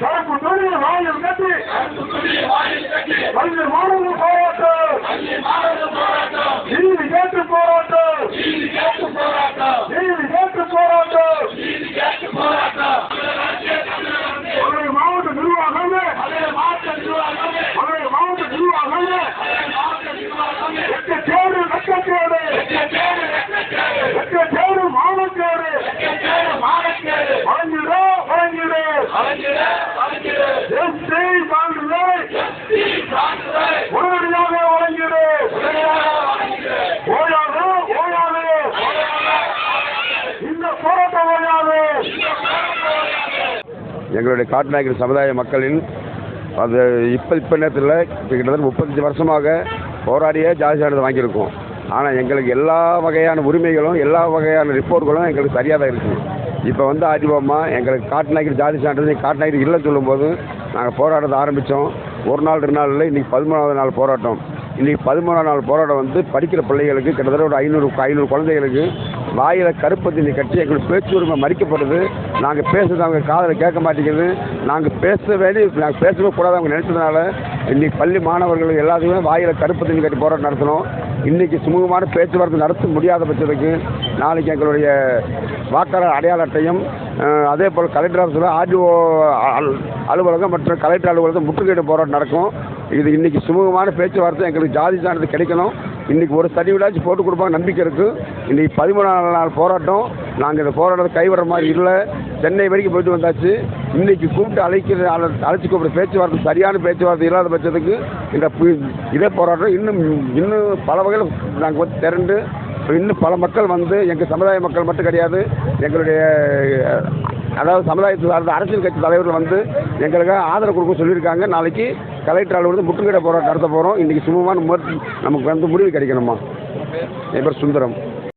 கருப்பு துணிய வாயில் கட்டி அஞ்சு மாணவ போராட்டம். நீதி கேட்டு போராட்டம். நீதி கேட்டு போராட்டம். மதுரை மாவட்ட நிர்வாகம் மதுரை மாவட்ட நிர்வாகம் எட்டு தேடு நட்டத்தேடு எட்டு தேடு மானத்தேடு வழங்கிட. வழங்கிட. எங்களுடைய காட்டுநாயக்கர் சமுதாய மக்களின் அது இப்போ இப்போ நேரத்தில் கிட்டத்தட்ட முப்பத்தஞ்சு வருஷமாக போராடியே ஜாதி சான்றிதழ் வாங்கியிருக்கோம். ஆனால் எங்களுக்கு எல்லா வகையான உரிமைகளும் எல்லா வகையான ரிப்போர்ட்களும் எங்களுக்கு சரியாக தான் இருக்குது இப்போ வந்து ஆர்டிஓமா எங்களுக்கு காட்டுநாயக்கர் ஜாதி சான்றிதழ் காட்டுநாயக்கர் இல்லை சொல்லும்போது நாங்கள் போராட்டத்தை ஆரம்பித்தோம் ஒரு நாள் ரெண்டு நாள் இல்லை இன்றைக்கி பதிமூணாவது நாள் போராட்டம். இன்றைக்கி பதிமூணாவது நாள் போராட்டம் வந்து படிக்கிற பிள்ளைகளுக்கு கிட்டத்தட்ட ஒரு ஐநூறு ஐநூறு குழந்தைகளுக்கு வாயில் கருப்பு தண்ணி கட்டி எங்களுக்கு பேச்சு உரிமை மறிக்கப்படுது. நாங்கள் பேசுறது அவங்க காதில் கேட்க மாட்டேங்குது. நாங்கள் பேச வேண்டி நாங்கள் பேசவே கூடாது அவங்க நினச்சதுனால இன்றைக்கி பள்ளி மாணவர்கள் எல்லாத்துக்குமே வாயில் கருப்பு தண்ணி கட்டி போராட்டம் நடத்தணும். இன்றைக்கி சுமூகமான பேச்சுவார்த்தை நடத்த முடியாத பட்சத்துக்கு நாளைக்கு எங்களுடைய வாக்காளர் அடையாள அட்டையும் அதே போல் கலெக்டர் ஆஃபீஸில் ஆர்டிஓ அலுவலகம் மற்றும் கலெக்டர் அலுவலகம் முற்றுகையிட போராட்டம் நடக்கும். இது இன்றைக்கி சுமூகமான பேச்சுவார்த்தை. எங்களுக்கு ஜாதி சான்றிதழ் கிடைக்கணும். இன்னைக்கு ஒரு சர்டிஃபிகேட்டாச்சும் போட்டு கொடுப்பாங்க நம்பிக்கை இருக்குது இன்னைக்கு பதிமூணாம் நாள் போராட்டம். நாங்கள் இந்த போராட்டத்தை கைவிடுற மாதிரி இல்லை. சென்னை வரைக்கும் போயிட்டு வந்தாச்சு. இன்னைக்கு கூப்பிட்டு அழைக்கிற அழைச்சி கூப்பிட பேச்சுவார்த்தை சரியான பேச்சுவார்த்தை இல்லாத பட்சத்துக்கு இந்த இதே போராட்டம் இன்னும் இன்னும் பல வகையில் நாங்கள் வந்து திரண்டு இன்னும் பல மக்கள் வந்து எங்கள் சமுதாய மக்கள் மட்டும் கிடையாது. எங்களுடைய அதாவது சமுதாயத்தில் சார்ந்த அரசியல் கட்சி தலைவர்கள் வந்து எங்களுக்காக ஆதரவு கொடுக்க சொல்லியிருக்காங்க. நாளைக்கு கலெக்டர் அலுவலகத்தில் முற்றுகையிட போராட்டம் நடத்த போகிறோம் இன்றைக்கி சுமமான முறை நமக்கு வந்து முடிவு கிடைக்கணுமா? என் பேர் சுந்தரம்.